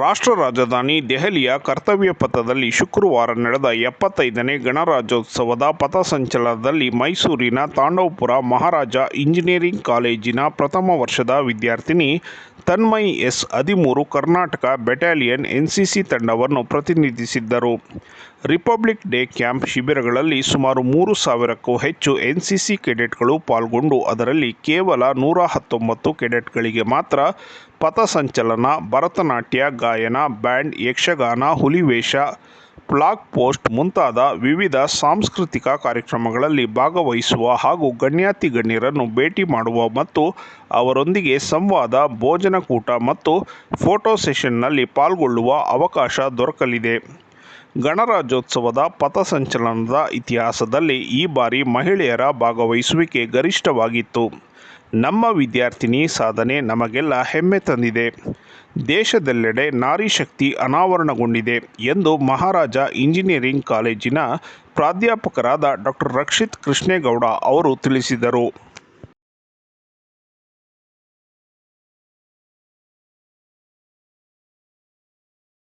ರಾಷ್ಟ್ರ ರಾಜಧಾನಿ ದೆಹಲಿಯ ಕರ್ತವ್ಯ ಪಥದಲ್ಲಿ ಶುಕ್ರವಾರ ನಡೆದ ಎಪ್ಪತ್ತೈದನೇ ಗಣರಾಜ್ಯೋತ್ಸವದ ಪಥಸಂಚಲನದಲ್ಲಿ ಮೈಸೂರಿನ ತಾಂಡವಪುರ ಮಹಾರಾಜ ಇಂಜಿನಿಯರಿಂಗ್ ಕಾಲೇಜಿನ ಪ್ರಥಮ ವರ್ಷದ ವಿದ್ಯಾರ್ಥಿನಿ ತನ್ಮಯ್ ಎಸ್ ಹದಿಮೂರು ಕರ್ನಾಟಕ ಬೆಟಾಲಿಯನ್ ಎನ್ಸಿಸಿ ತಂಡವನ್ನು ಪ್ರತಿನಿಧಿಸಿದ್ದರು. ರಿಪಬ್ಲಿಕ್ ಡೇ ಕ್ಯಾಂಪ್ ಶಿಬಿರಗಳಲ್ಲಿ ಸುಮಾರು ಮೂರು ಸಾವಿರಕ್ಕೂ ಹೆಚ್ಚು ಎನ್ಸಿಸಿ ಕೆಡೆಟ್ಗಳು ಪಾಲ್ಗೊಂಡು ಅದರಲ್ಲಿ ಕೇವಲ ನೂರ ಹತ್ತೊಂಬತ್ತು ಕೆಡೆಟ್ಗಳಿಗೆ ಮಾತ್ರ ಪಥಸಂಚಲನ, ಭರತನಾಟ್ಯ, ಗಾಯನ, band, Yakshagana, Hulivesha blog post ಮುಂತಾದ ವಿವಿಧ ಸಾಂಸ್ಕೃತಿಕ ಕಾರ್ಯಕ್ರಮಗಳಲ್ಲಿ ಭಾಗವಹಿಸುವ ಹಾಗೂ ಗಣ್ಯಾತಿ ಗಣ್ಯರನ್ನು ಭೇಟಿ ಮಾಡುವ ಮತ್ತು ಅವರೊಂದಿಗೆ ಸಂವಾದ, ಭೋಜನಕೂಟ ಮತ್ತು ಫೋಟೋ ಸೆಷನ್ನಲ್ಲಿ ಪಾಲ್ಗೊಳ್ಳುವ ಅವಕಾಶ ದೊರಕಲಿದೆ. ಗಣರಾಜ್ಯೋತ್ಸವದ ಪಥಸಂಚಲನದ ಇತಿಹಾಸದಲ್ಲಿ ಈ ಬಾರಿ ಮಹಿಳೆಯರ ಭಾಗವಹಿಸುವಿಕೆ ಗರಿಷ್ಠವಾಗಿತ್ತು. ನಮ್ಮ ವಿದ್ಯಾರ್ಥಿನಿ ಸಾಧನೆ ನಮಗೆಲ್ಲ ಹೆಮ್ಮೆ ತಂದಿದೆ. ದೇಶದೆಲ್ಲೆಡೆ ನಾರಿ ಶಕ್ತಿ ಅನಾವರಣಗೊಂಡಿದೆ ಎಂದು ಮಹಾರಾಜ ಇಂಜಿನಿಯರಿಂಗ್ ಕಾಲೇಜಿನ ಪ್ರಾಧ್ಯಾಪಕರಾದ ಡಾಕ್ಟರ್ ರಕ್ಷಿತ್ ಕೃಷ್ಣೇಗೌಡ ಅವರು ತಿಳಿಸಿದರು.